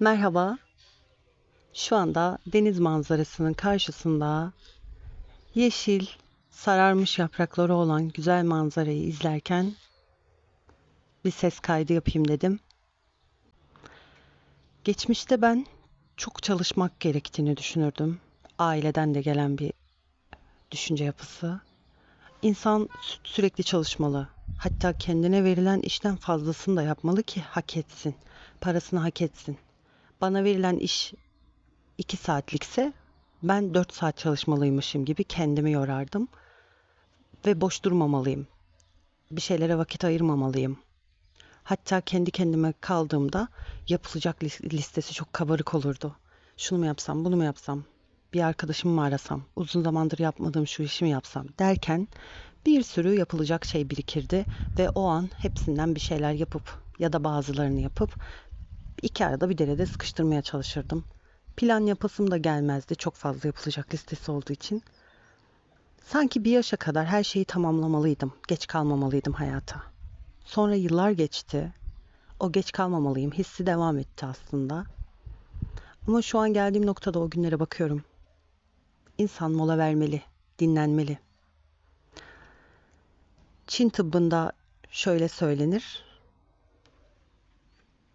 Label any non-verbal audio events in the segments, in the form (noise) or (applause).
Merhaba. Şu anda deniz manzarasının karşısında yeşil, sararmış yaprakları olan güzel manzarayı izlerken bir ses kaydı yapayım dedim. Geçmişte ben çok çalışmak gerektiğini düşünürdüm. Aileden de gelen bir düşünce yapısı. İnsan sü- sürekli çalışmalı. Hatta kendine verilen işten fazlasını da yapmalı ki hak etsin. Parasını hak etsin. Bana verilen iş 2 saatlikse ben 4 saat çalışmalıymışım gibi kendimi yorardım. Ve boş durmamalıyım. Bir şeylere vakit ayırmamalıyım. Hatta kendi kendime kaldığımda yapılacak lis- listesi çok kabarık olurdu. Şunu mu yapsam, bunu mu yapsam, bir arkadaşımı mı arasam, uzun zamandır yapmadığım şu işi mi yapsam derken bir sürü yapılacak şey birikirdi ve o an hepsinden bir şeyler yapıp ya da bazılarını yapıp iki arada bir derede sıkıştırmaya çalışırdım. Plan yapasım da gelmezdi çok fazla yapılacak listesi olduğu için. Sanki bir yaşa kadar her şeyi tamamlamalıydım, geç kalmamalıydım hayata. Sonra yıllar geçti. O geç kalmamalıyım hissi devam etti aslında. Ama şu an geldiğim noktada o günlere bakıyorum. İnsan mola vermeli, dinlenmeli. Çin tıbbında şöyle söylenir.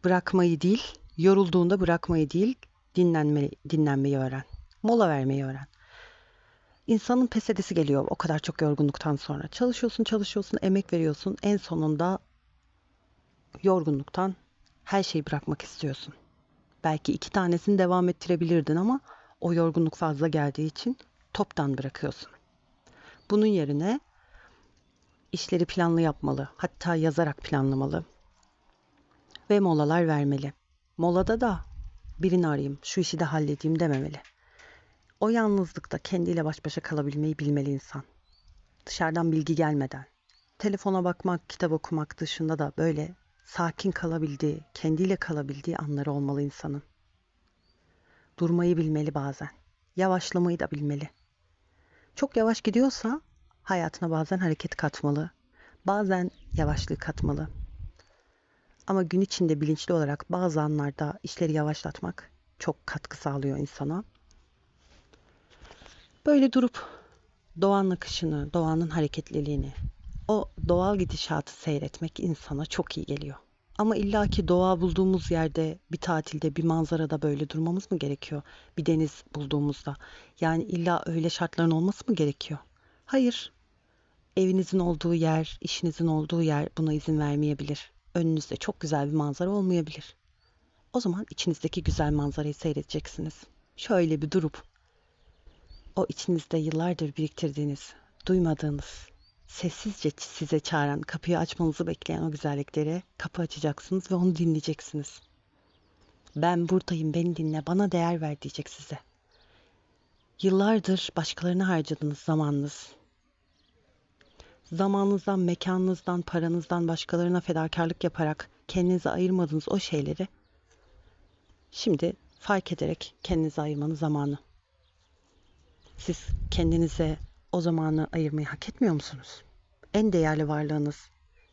Bırakmayı değil, yorulduğunda bırakmayı değil, dinlenmeyi, dinlenmeyi öğren. Mola vermeyi öğren. İnsanın pes edesi geliyor o kadar çok yorgunluktan sonra. Çalışıyorsun, çalışıyorsun, emek veriyorsun. En sonunda yorgunluktan her şeyi bırakmak istiyorsun. Belki iki tanesini devam ettirebilirdin ama o yorgunluk fazla geldiği için toptan bırakıyorsun. Bunun yerine işleri planlı yapmalı, hatta yazarak planlamalı ve molalar vermeli. Molada da birini arayayım, şu işi de halledeyim dememeli. O yalnızlıkta kendiyle baş başa kalabilmeyi bilmeli insan. Dışarıdan bilgi gelmeden. Telefona bakmak, kitap okumak dışında da böyle sakin kalabildiği, kendiyle kalabildiği anları olmalı insanın. Durmayı bilmeli bazen. Yavaşlamayı da bilmeli. Çok yavaş gidiyorsa hayatına bazen hareket katmalı. Bazen yavaşlık katmalı. Ama gün içinde bilinçli olarak bazı anlarda işleri yavaşlatmak çok katkı sağlıyor insana. Böyle durup doğanın akışını, doğanın hareketliliğini, o doğal gidişatı seyretmek insana çok iyi geliyor. Ama illaki doğa bulduğumuz yerde bir tatilde bir manzarada böyle durmamız mı gerekiyor? Bir deniz bulduğumuzda. Yani illa öyle şartların olması mı gerekiyor? Hayır. Evinizin olduğu yer, işinizin olduğu yer buna izin vermeyebilir. Önünüzde çok güzel bir manzara olmayabilir. O zaman içinizdeki güzel manzarayı seyredeceksiniz. Şöyle bir durup o içinizde yıllardır biriktirdiğiniz, duymadığınız, sessizce size çağıran, kapıyı açmanızı bekleyen o güzelliklere kapı açacaksınız ve onu dinleyeceksiniz. Ben buradayım, beni dinle, bana değer ver diyecek size. Yıllardır başkalarına harcadığınız zamanınız, zamanınızdan, mekanınızdan, paranızdan başkalarına fedakarlık yaparak kendinize ayırmadığınız o şeyleri şimdi fark ederek kendinize ayırmanın zamanı. Siz kendinize o zamanı ayırmayı hak etmiyor musunuz? En değerli varlığınız,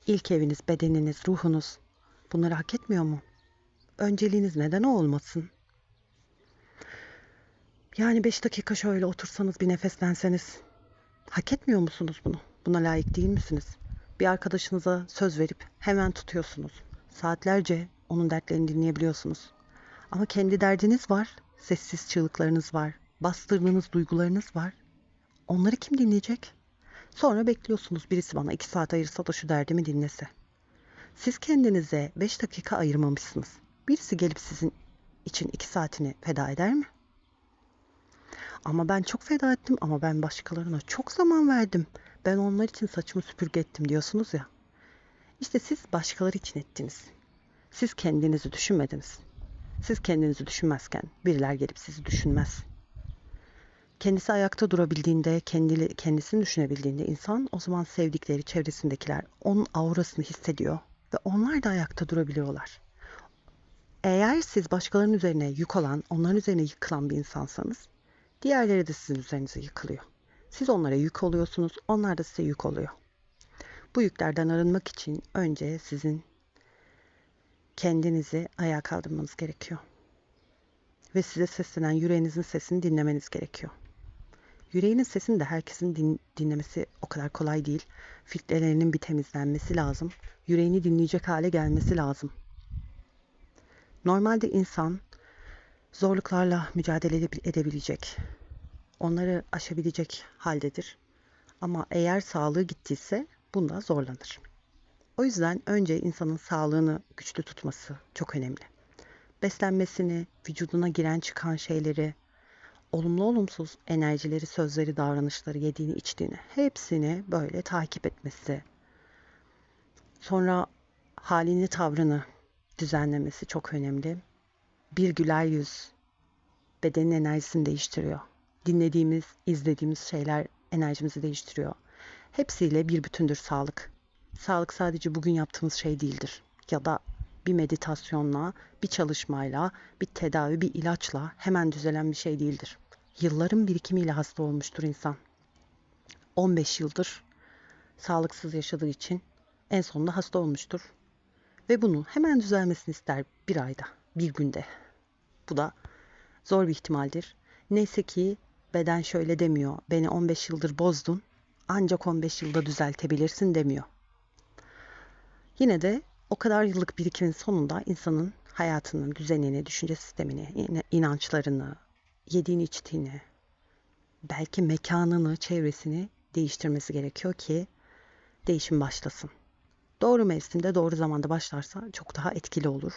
ilk eviniz, bedeniniz, ruhunuz bunları hak etmiyor mu? Önceliğiniz neden o olmasın? Yani beş dakika şöyle otursanız bir nefeslenseniz hak etmiyor musunuz bunu? Buna layık değil misiniz? Bir arkadaşınıza söz verip hemen tutuyorsunuz. Saatlerce onun dertlerini dinleyebiliyorsunuz. Ama kendi derdiniz var, sessiz çığlıklarınız var, bastırdığınız duygularınız var. Onları kim dinleyecek? Sonra bekliyorsunuz birisi bana iki saat ayırsa da şu derdimi dinlese. Siz kendinize beş dakika ayırmamışsınız. Birisi gelip sizin için iki saatini feda eder mi? Ama ben çok feda ettim ama ben başkalarına çok zaman verdim. Ben onlar için saçımı süpürge ettim diyorsunuz ya. İşte siz başkaları için ettiniz. Siz kendinizi düşünmediniz. Siz kendinizi düşünmezken biriler gelip sizi düşünmez. Kendisi ayakta durabildiğinde, kendi, kendisini düşünebildiğinde insan o zaman sevdikleri, çevresindekiler onun aurasını hissediyor ve onlar da ayakta durabiliyorlar. Eğer siz başkalarının üzerine yük olan, onların üzerine yıkılan bir insansanız, diğerleri de sizin üzerinize yıkılıyor. Siz onlara yük oluyorsunuz, onlar da size yük oluyor. Bu yüklerden arınmak için önce sizin kendinizi ayağa kaldırmanız gerekiyor. ve size seslenen yüreğinizin sesini dinlemeniz gerekiyor. Yüreğinin sesini de herkesin din, dinlemesi o kadar kolay değil. Filtrelerinin bir temizlenmesi lazım. Yüreğini dinleyecek hale gelmesi lazım. Normalde insan zorluklarla mücadele edebilecek, onları aşabilecek haldedir. Ama eğer sağlığı gittiyse bunda zorlanır. O yüzden önce insanın sağlığını güçlü tutması çok önemli. Beslenmesini, vücuduna giren çıkan şeyleri, olumlu olumsuz enerjileri, sözleri, davranışları, yediğini, içtiğini hepsini böyle takip etmesi. Sonra halini, tavrını düzenlemesi çok önemli. Bir güler yüz bedenin enerjisini değiştiriyor. Dinlediğimiz, izlediğimiz şeyler enerjimizi değiştiriyor. Hepsiyle bir bütündür sağlık. Sağlık sadece bugün yaptığımız şey değildir. Ya da bir meditasyonla, bir çalışmayla, bir tedavi, bir ilaçla hemen düzelen bir şey değildir. Yılların birikimiyle hasta olmuştur insan. 15 yıldır sağlıksız yaşadığı için en sonunda hasta olmuştur. Ve bunu hemen düzelmesini ister bir ayda, bir günde. Bu da zor bir ihtimaldir. Neyse ki beden şöyle demiyor. Beni 15 yıldır bozdun. Ancak 15 yılda düzeltebilirsin demiyor. Yine de o kadar yıllık birikimin sonunda insanın hayatının düzenini, düşünce sistemini, inançlarını, yediğini içtiğini, belki mekanını, çevresini değiştirmesi gerekiyor ki değişim başlasın. Doğru mevsimde, doğru zamanda başlarsa çok daha etkili olur.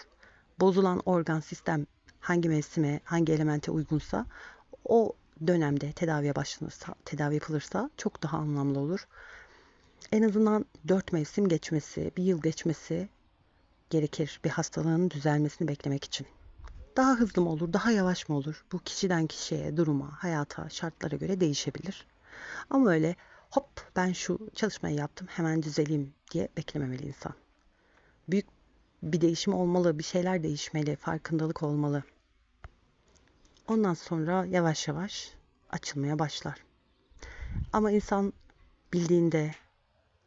Bozulan organ sistem hangi mevsime, hangi elemente uygunsa o dönemde tedaviye başlanırsa, tedavi yapılırsa çok daha anlamlı olur. En azından dört mevsim geçmesi, bir yıl geçmesi gerekir bir hastalığın düzelmesini beklemek için. Daha hızlı mı olur, daha yavaş mı olur? Bu kişiden kişiye, duruma, hayata, şartlara göre değişebilir. Ama öyle hop ben şu çalışmayı yaptım hemen düzeleyim diye beklememeli insan. Büyük bir değişim olmalı, bir şeyler değişmeli, farkındalık olmalı. Ondan sonra yavaş yavaş açılmaya başlar. Ama insan bildiğinde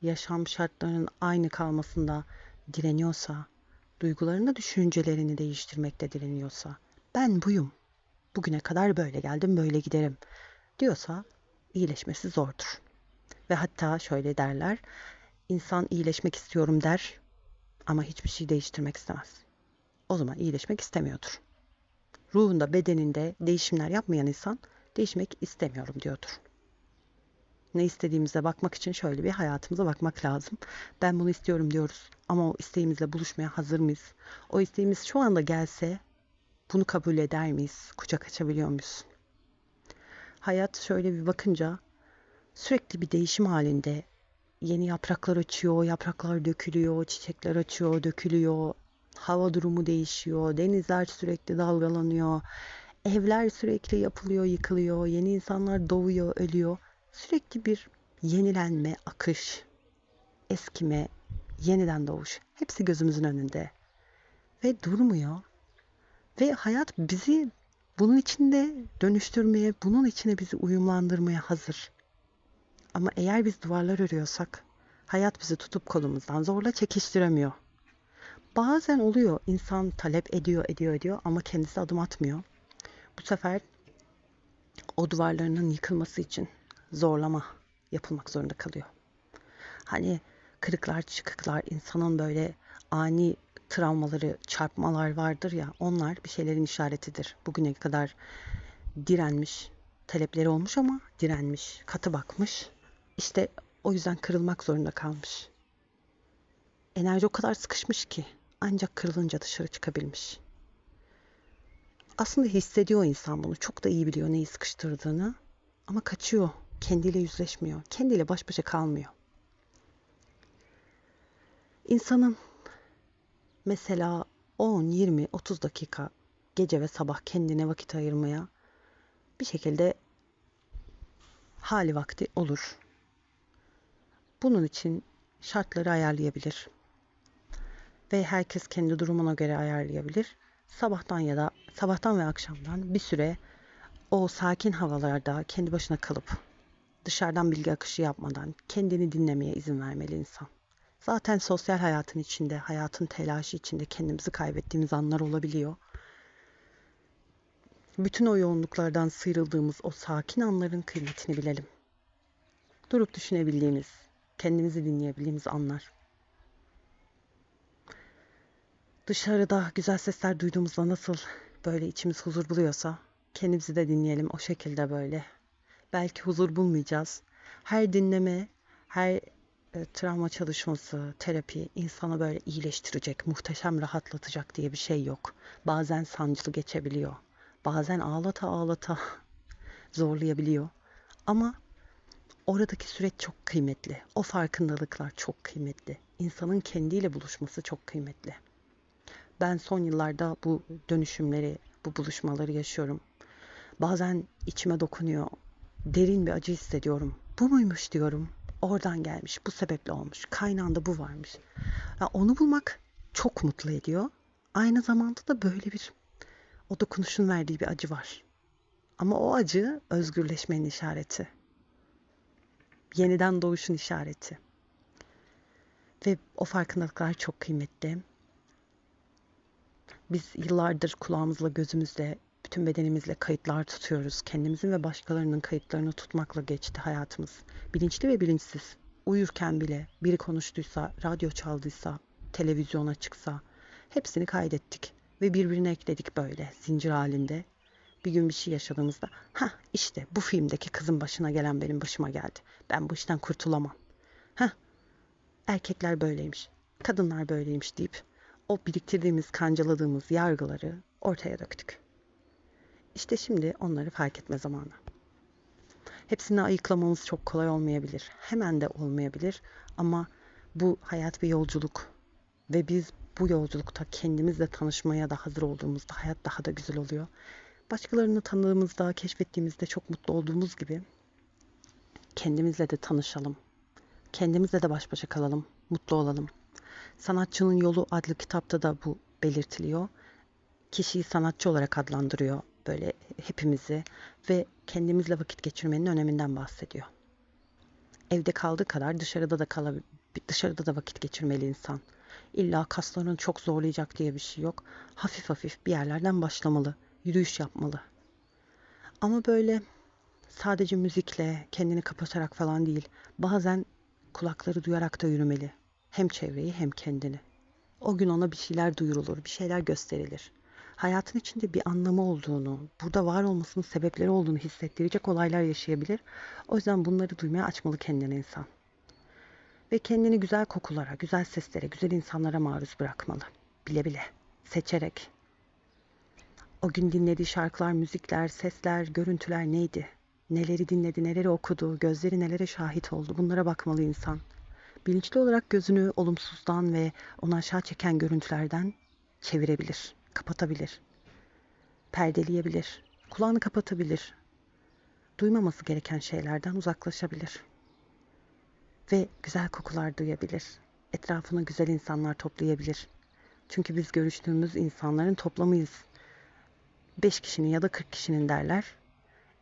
yaşam şartlarının aynı kalmasında direniyorsa, duygularını, düşüncelerini değiştirmekte direniyorsa, ben buyum, bugüne kadar böyle geldim, böyle giderim diyorsa iyileşmesi zordur. Ve hatta şöyle derler, insan iyileşmek istiyorum der ama hiçbir şey değiştirmek istemez. O zaman iyileşmek istemiyordur. Ruhunda, bedeninde değişimler yapmayan insan değişmek istemiyorum diyordur. Ne istediğimize bakmak için şöyle bir hayatımıza bakmak lazım. Ben bunu istiyorum diyoruz ama o isteğimizle buluşmaya hazır mıyız? O isteğimiz şu anda gelse bunu kabul eder miyiz? Kucak açabiliyor muyuz? Hayat şöyle bir bakınca sürekli bir değişim halinde. Yeni yapraklar açıyor, yapraklar dökülüyor, çiçekler açıyor, dökülüyor. Hava durumu değişiyor, denizler sürekli dalgalanıyor. Evler sürekli yapılıyor, yıkılıyor, yeni insanlar doğuyor, ölüyor. Sürekli bir yenilenme, akış, eskime, yeniden doğuş. Hepsi gözümüzün önünde. Ve durmuyor. Ve hayat bizi bunun içinde dönüştürmeye, bunun içine bizi uyumlandırmaya hazır. Ama eğer biz duvarlar örüyorsak hayat bizi tutup kolumuzdan zorla çekiştiremiyor. Bazen oluyor insan talep ediyor ediyor ediyor ama kendisi adım atmıyor. Bu sefer o duvarlarının yıkılması için zorlama yapılmak zorunda kalıyor. Hani kırıklar, çıkıklar, insanın böyle ani travmaları, çarpmalar vardır ya onlar bir şeylerin işaretidir. Bugüne kadar direnmiş, talepleri olmuş ama direnmiş, katı bakmış. İşte o yüzden kırılmak zorunda kalmış. Enerji o kadar sıkışmış ki ancak kırılınca dışarı çıkabilmiş. Aslında hissediyor insan bunu. Çok da iyi biliyor neyi sıkıştırdığını. Ama kaçıyor. Kendiyle yüzleşmiyor. Kendiyle baş başa kalmıyor. İnsanın mesela 10, 20, 30 dakika gece ve sabah kendine vakit ayırmaya bir şekilde hali vakti olur. Bunun için şartları ayarlayabilir. Ve herkes kendi durumuna göre ayarlayabilir. Sabahtan ya da sabahtan ve akşamdan bir süre o sakin havalarda kendi başına kalıp dışarıdan bilgi akışı yapmadan kendini dinlemeye izin vermeli insan. Zaten sosyal hayatın içinde, hayatın telaşı içinde kendimizi kaybettiğimiz anlar olabiliyor. Bütün o yoğunluklardan sıyrıldığımız o sakin anların kıymetini bilelim. Durup düşünebildiğimiz, kendimizi dinleyebildiğimiz anlar. Dışarıda güzel sesler duyduğumuzda nasıl böyle içimiz huzur buluyorsa kendimizi de dinleyelim o şekilde böyle. Belki huzur bulmayacağız. Her dinleme, her e, travma çalışması, terapi insanı böyle iyileştirecek, muhteşem rahatlatacak diye bir şey yok. Bazen sancılı geçebiliyor. Bazen ağlata ağlata (laughs) zorlayabiliyor. Ama oradaki süreç çok kıymetli. O farkındalıklar çok kıymetli. İnsanın kendiyle buluşması çok kıymetli. Ben son yıllarda bu dönüşümleri, bu buluşmaları yaşıyorum. Bazen içime dokunuyor. Derin bir acı hissediyorum. Bu muymuş diyorum. Oradan gelmiş, bu sebeple olmuş. Kaynağında bu varmış. Ya onu bulmak çok mutlu ediyor. Aynı zamanda da böyle bir o dokunuşun verdiği bir acı var. Ama o acı özgürleşmenin işareti. Yeniden doğuşun işareti. Ve o farkındalıklar çok kıymetli. Biz yıllardır kulağımızla, gözümüzle, bütün bedenimizle kayıtlar tutuyoruz. Kendimizin ve başkalarının kayıtlarını tutmakla geçti hayatımız. Bilinçli ve bilinçsiz. Uyurken bile biri konuştuysa, radyo çaldıysa, televizyona çıksa hepsini kaydettik ve birbirine ekledik böyle zincir halinde. Bir gün bir şey yaşadığımızda ha işte bu filmdeki kızın başına gelen benim başıma geldi. Ben bu işten kurtulamam. Ha erkekler böyleymiş, kadınlar böyleymiş deyip o biriktirdiğimiz, kancaladığımız yargıları ortaya döktük. İşte şimdi onları fark etme zamanı. Hepsini ayıklamamız çok kolay olmayabilir. Hemen de olmayabilir ama bu hayat bir yolculuk ve biz bu yolculukta kendimizle tanışmaya da hazır olduğumuzda hayat daha da güzel oluyor. Başkalarını tanıdığımızda, keşfettiğimizde çok mutlu olduğumuz gibi kendimizle de tanışalım. Kendimizle de baş başa kalalım, mutlu olalım. Sanatçının Yolu adlı kitapta da bu belirtiliyor. Kişiyi sanatçı olarak adlandırıyor böyle hepimizi ve kendimizle vakit geçirmenin öneminden bahsediyor. Evde kaldığı kadar dışarıda da kalabil dışarıda da vakit geçirmeli insan. İlla kaslarını çok zorlayacak diye bir şey yok. Hafif hafif bir yerlerden başlamalı. Yürüyüş yapmalı. Ama böyle sadece müzikle kendini kapatarak falan değil. Bazen kulakları duyarak da yürümeli. Hem çevreyi hem kendini. O gün ona bir şeyler duyurulur, bir şeyler gösterilir. Hayatın içinde bir anlamı olduğunu, burada var olmasının sebepleri olduğunu hissettirecek olaylar yaşayabilir. O yüzden bunları duymaya açmalı kendini insan. Ve kendini güzel kokulara, güzel seslere, güzel insanlara maruz bırakmalı. Bile bile, seçerek. O gün dinlediği şarkılar, müzikler, sesler, görüntüler neydi? Neleri dinledi, neleri okudu, gözleri nelere şahit oldu bunlara bakmalı insan. Bilinçli olarak gözünü olumsuzdan ve onu aşağı çeken görüntülerden çevirebilir, kapatabilir. Perdeleyebilir, kulağını kapatabilir. Duymaması gereken şeylerden uzaklaşabilir. Ve güzel kokular duyabilir. Etrafına güzel insanlar toplayabilir. Çünkü biz görüştüğümüz insanların toplamıyız. 5 kişinin ya da 40 kişinin derler.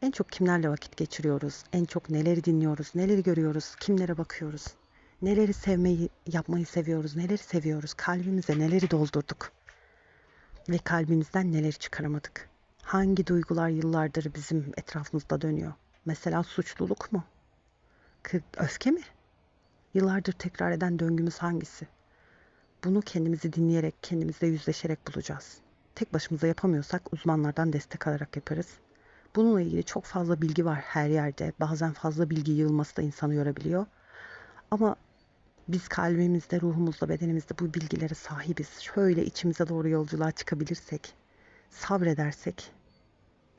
En çok kimlerle vakit geçiriyoruz? En çok neleri dinliyoruz? Neleri görüyoruz? Kimlere bakıyoruz? Neleri sevmeyi, yapmayı seviyoruz? Neleri seviyoruz? Kalbimize neleri doldurduk? Ve kalbimizden neleri çıkaramadık? Hangi duygular yıllardır bizim etrafımızda dönüyor? Mesela suçluluk mu? Öfke mi? Yıllardır tekrar eden döngümüz hangisi? Bunu kendimizi dinleyerek, kendimizle yüzleşerek bulacağız. Tek başımıza yapamıyorsak uzmanlardan destek alarak yaparız. Bununla ilgili çok fazla bilgi var her yerde. Bazen fazla bilgi yığılması da insanı yorabiliyor. Ama biz kalbimizde, ruhumuzda, bedenimizde bu bilgilere sahibiz. Şöyle içimize doğru yolculuğa çıkabilirsek, sabredersek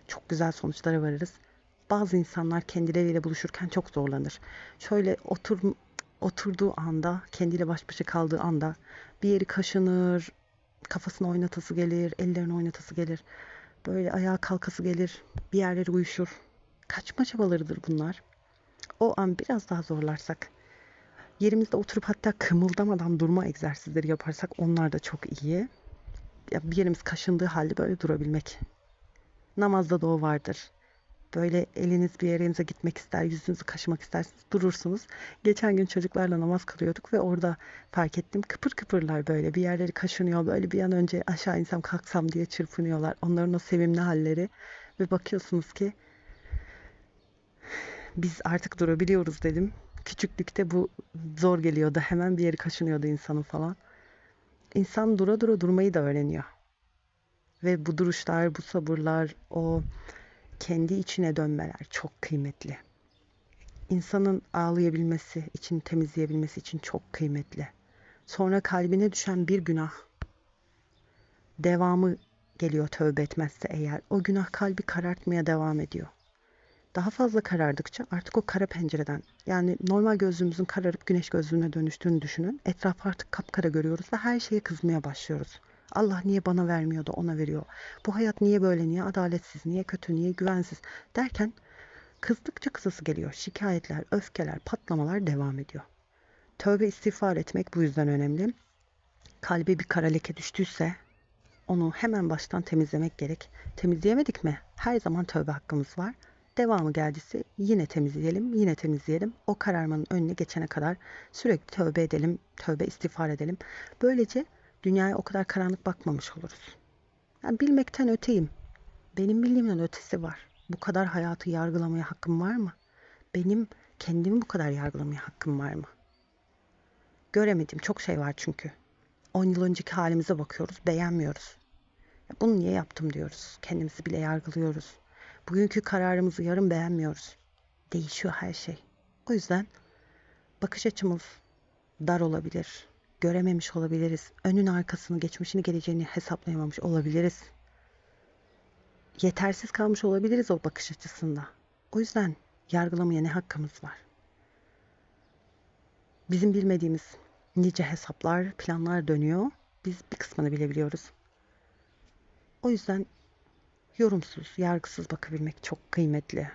çok güzel sonuçlara varırız. Bazı insanlar kendileriyle buluşurken çok zorlanır. Şöyle otur, oturduğu anda, kendiyle baş başa kaldığı anda bir yeri kaşınır, kafasını oynatası gelir, ellerini oynatası gelir. Böyle ayağa kalkası gelir, bir yerleri uyuşur. Kaçma çabalarıdır bunlar. O an biraz daha zorlarsak, yerimizde oturup hatta kımıldamadan durma egzersizleri yaparsak onlar da çok iyi. Ya bir yerimiz kaşındığı halde böyle durabilmek. Namazda da o vardır. Böyle eliniz bir yerinize gitmek ister, yüzünüzü kaşımak istersiniz, durursunuz. Geçen gün çocuklarla namaz kılıyorduk ve orada fark ettim kıpır kıpırlar böyle bir yerleri kaşınıyor. Böyle bir an önce aşağı insem kalksam diye çırpınıyorlar. Onların o sevimli halleri Ve bakıyorsunuz ki biz artık durabiliyoruz dedim. Küçüklükte bu zor geliyordu. Hemen bir yeri kaşınıyordu insanın falan. İnsan dura dura durmayı da öğreniyor. Ve bu duruşlar, bu sabırlar, o kendi içine dönmeler çok kıymetli. İnsanın ağlayabilmesi, içini temizleyebilmesi için çok kıymetli. Sonra kalbine düşen bir günah devamı geliyor tövbe etmezse eğer. O günah kalbi karartmaya devam ediyor. Daha fazla karardıkça artık o kara pencereden yani normal gözlüğümüzün kararıp güneş gözlüğüne dönüştüğünü düşünün. Etrafı artık kapkara görüyoruz ve her şeye kızmaya başlıyoruz. Allah niye bana vermiyor da ona veriyor? Bu hayat niye böyle, niye adaletsiz, niye kötü, niye güvensiz derken kızdıkça kısası geliyor. Şikayetler, öfkeler, patlamalar devam ediyor. Tövbe istiğfar etmek bu yüzden önemli. Kalbe bir kara leke düştüyse onu hemen baştan temizlemek gerek. Temizleyemedik mi? Her zaman tövbe hakkımız var. Devamı geldiyse yine temizleyelim, yine temizleyelim. O kararmanın önüne geçene kadar sürekli tövbe edelim, tövbe istiğfar edelim. Böylece dünyaya o kadar karanlık bakmamış oluruz. Yani bilmekten öteyim. Benim bildiğimden ötesi var. Bu kadar hayatı yargılamaya hakkım var mı? Benim kendimi bu kadar yargılamaya hakkım var mı? Göremediğim çok şey var çünkü. 10 yıl önceki halimize bakıyoruz, beğenmiyoruz. Bunu niye yaptım diyoruz. Kendimizi bile yargılıyoruz. Bugünkü kararımızı yarın beğenmiyoruz. Değişiyor her şey. O yüzden bakış açımız dar olabilir. Görememiş olabiliriz. Önün arkasını, geçmişini, geleceğini hesaplayamamış olabiliriz. Yetersiz kalmış olabiliriz o bakış açısında. O yüzden yargılamaya ne hakkımız var? Bizim bilmediğimiz nice hesaplar, planlar dönüyor. Biz bir kısmını bilebiliyoruz. O yüzden yorumsuz, yargısız bakabilmek çok kıymetli.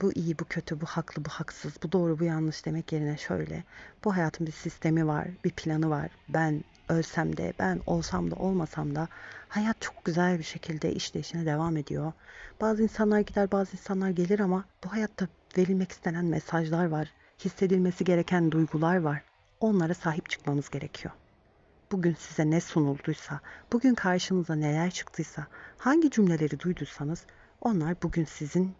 Bu iyi, bu kötü, bu haklı, bu haksız, bu doğru, bu yanlış demek yerine şöyle. Bu hayatın bir sistemi var, bir planı var. Ben ölsem de, ben olsam da olmasam da hayat çok güzel bir şekilde işleyişine devam ediyor. Bazı insanlar gider, bazı insanlar gelir ama bu hayatta verilmek istenen mesajlar var. Hissedilmesi gereken duygular var. Onlara sahip çıkmamız gerekiyor bugün size ne sunulduysa, bugün karşınıza neler çıktıysa, hangi cümleleri duyduysanız onlar bugün sizin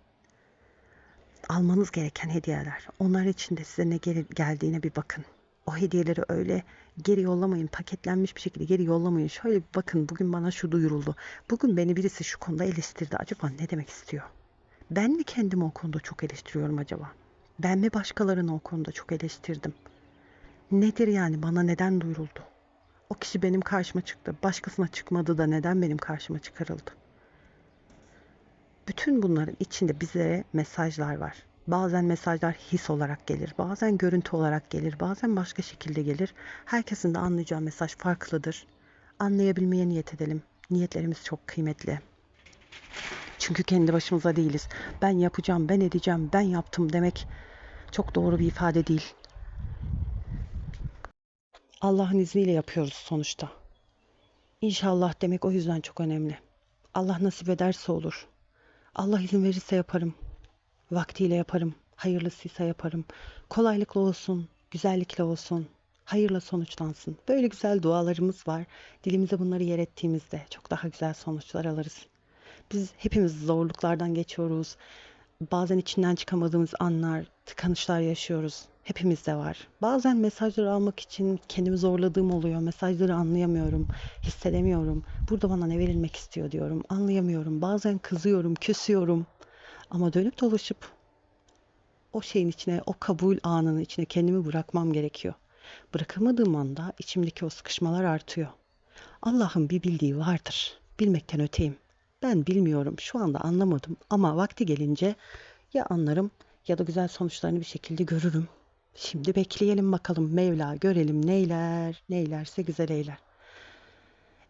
almanız gereken hediyeler. Onlar için de size ne gel- geldiğine bir bakın. O hediyeleri öyle geri yollamayın, paketlenmiş bir şekilde geri yollamayın. Şöyle bir bakın, bugün bana şu duyuruldu. Bugün beni birisi şu konuda eleştirdi. Acaba ne demek istiyor? Ben mi kendimi o konuda çok eleştiriyorum acaba? Ben mi başkalarını o konuda çok eleştirdim? Nedir yani bana neden duyuruldu? O kişi benim karşıma çıktı. Başkasına çıkmadı da neden benim karşıma çıkarıldı? Bütün bunların içinde bize mesajlar var. Bazen mesajlar his olarak gelir, bazen görüntü olarak gelir, bazen başka şekilde gelir. Herkesin de anlayacağı mesaj farklıdır. Anlayabilmeye niyet edelim. Niyetlerimiz çok kıymetli. Çünkü kendi başımıza değiliz. Ben yapacağım, ben edeceğim, ben yaptım demek çok doğru bir ifade değil. Allah'ın izniyle yapıyoruz sonuçta. İnşallah demek o yüzden çok önemli. Allah nasip ederse olur. Allah izin verirse yaparım. Vaktiyle yaparım. Hayırlısıysa yaparım. Kolaylıkla olsun, güzellikle olsun. Hayırla sonuçlansın. Böyle güzel dualarımız var. Dilimize bunları yer ettiğimizde çok daha güzel sonuçlar alırız. Biz hepimiz zorluklardan geçiyoruz. Bazen içinden çıkamadığımız anlar, tıkanışlar yaşıyoruz. Hepimizde var. Bazen mesajları almak için kendimi zorladığım oluyor. Mesajları anlayamıyorum, hissedemiyorum. Burada bana ne verilmek istiyor diyorum. Anlayamıyorum. Bazen kızıyorum, küsüyorum. Ama dönüp dolaşıp o şeyin içine, o kabul anının içine kendimi bırakmam gerekiyor. Bırakamadığım anda içimdeki o sıkışmalar artıyor. Allah'ın bir bildiği vardır. Bilmekten öteyim. Ben bilmiyorum, şu anda anlamadım ama vakti gelince ya anlarım ya da güzel sonuçlarını bir şekilde görürüm. Şimdi bekleyelim bakalım Mevla görelim neyler, neylerse güzel eyler.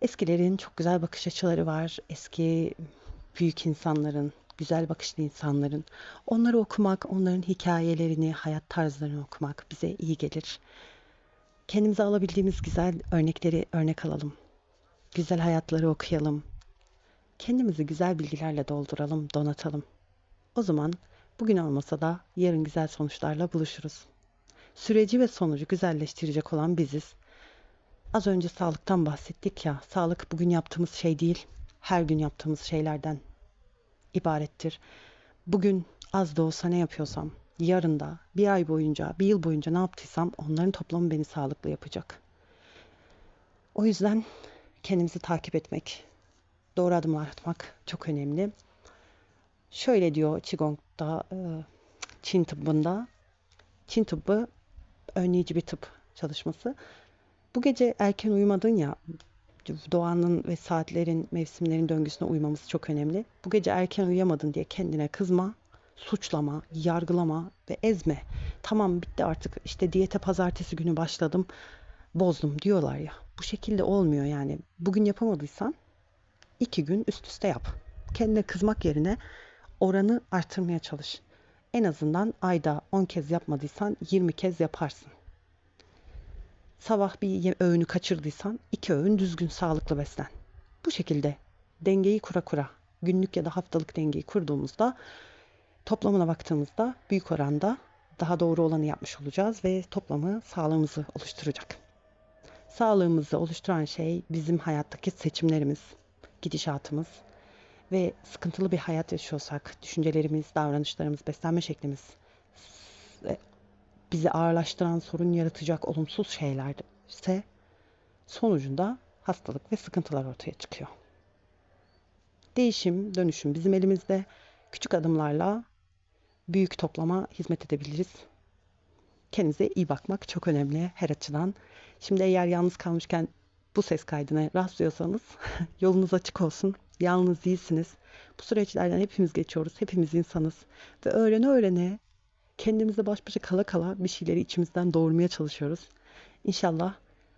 Eskilerin çok güzel bakış açıları var. Eski büyük insanların, güzel bakışlı insanların. Onları okumak, onların hikayelerini, hayat tarzlarını okumak bize iyi gelir. Kendimize alabildiğimiz güzel örnekleri örnek alalım. Güzel hayatları okuyalım. Kendimizi güzel bilgilerle dolduralım, donatalım. O zaman bugün olmasa da yarın güzel sonuçlarla buluşuruz. Süreci ve sonucu güzelleştirecek olan biziz. Az önce sağlıktan bahsettik ya. Sağlık bugün yaptığımız şey değil, her gün yaptığımız şeylerden ibarettir. Bugün az da olsa ne yapıyorsam, yarın da bir ay boyunca, bir yıl boyunca ne yaptıysam onların toplamı beni sağlıklı yapacak. O yüzden kendimizi takip etmek, doğru adımlar atmak çok önemli. Şöyle diyor Qigong'da, e, Çin tıbbında, Çin tıbbı önleyici bir tıp çalışması. Bu gece erken uyumadın ya, doğanın ve saatlerin, mevsimlerin döngüsüne uymamız çok önemli. Bu gece erken uyuyamadın diye kendine kızma, suçlama, yargılama ve ezme. Tamam bitti artık işte diyete pazartesi günü başladım, bozdum diyorlar ya. Bu şekilde olmuyor yani. Bugün yapamadıysan iki gün üst üste yap. Kendine kızmak yerine oranı artırmaya çalış. En azından ayda 10 kez yapmadıysan 20 kez yaparsın. Sabah bir öğünü kaçırdıysan iki öğün düzgün sağlıklı beslen. Bu şekilde dengeyi kura kura günlük ya da haftalık dengeyi kurduğumuzda toplamına baktığımızda büyük oranda daha doğru olanı yapmış olacağız ve toplamı sağlığımızı oluşturacak. Sağlığımızı oluşturan şey bizim hayattaki seçimlerimiz, gidişatımız ve sıkıntılı bir hayat yaşıyorsak düşüncelerimiz, davranışlarımız, beslenme şeklimiz e, bizi ağırlaştıran, sorun yaratacak olumsuz şeylerse sonucunda hastalık ve sıkıntılar ortaya çıkıyor. Değişim, dönüşüm bizim elimizde. Küçük adımlarla büyük toplama hizmet edebiliriz. Kendinize iyi bakmak çok önemli her açıdan. Şimdi eğer yalnız kalmışken bu ses kaydına rastlıyorsanız (laughs) yolunuz açık olsun. Yalnız değilsiniz. Bu süreçlerden hepimiz geçiyoruz. Hepimiz insanız. Ve öğrene öğrene kendimizle baş başa kala kala bir şeyleri içimizden doğurmaya çalışıyoruz. İnşallah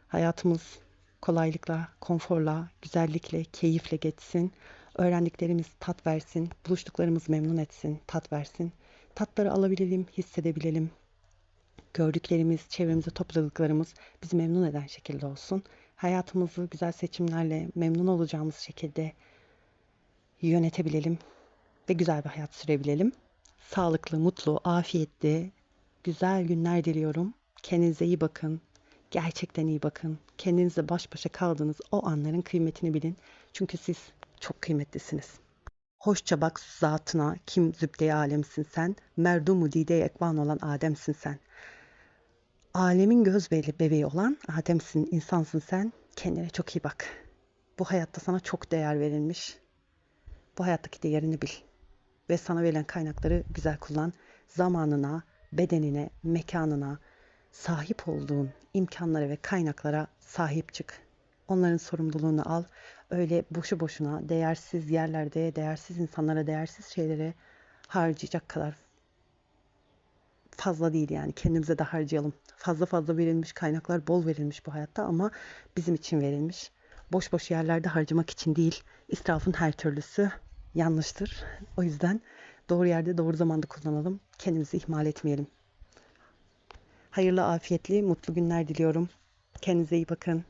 hayatımız kolaylıkla, konforla, güzellikle, keyifle geçsin. Öğrendiklerimiz tat versin, buluştuklarımız memnun etsin, tat versin. Tatları alabilelim, hissedebilelim. Gördüklerimiz, çevremize topladıklarımız bizi memnun eden şekilde olsun. Hayatımızı güzel seçimlerle memnun olacağımız şekilde yönetebilelim ve güzel bir hayat sürebilelim. Sağlıklı, mutlu, afiyetli, güzel günler diliyorum. Kendinize iyi bakın. Gerçekten iyi bakın. Kendinizle baş başa kaldığınız o anların kıymetini bilin. Çünkü siz çok kıymetlisiniz. Hoşça bak zatına, kim zübde alemsin sen, merdumu dide ekvan olan Adem'sin sen. Alemin göz bebeği olan Adem'sin, insansın sen. Kendine çok iyi bak. Bu hayatta sana çok değer verilmiş. Bu hayattaki değerini bil ve sana verilen kaynakları güzel kullan. Zamanına, bedenine, mekanına, sahip olduğun imkanlara ve kaynaklara sahip çık. Onların sorumluluğunu al. Öyle boşu boşuna değersiz yerlerde, değersiz insanlara, değersiz şeylere harcayacak kadar fazla değil yani kendimize de harcayalım. Fazla fazla verilmiş kaynaklar bol verilmiş bu hayatta ama bizim için verilmiş. Boş boş yerlerde harcamak için değil. İsrafın her türlüsü yanlıştır. O yüzden doğru yerde doğru zamanda kullanalım. Kendimizi ihmal etmeyelim. Hayırlı, afiyetli, mutlu günler diliyorum. Kendinize iyi bakın.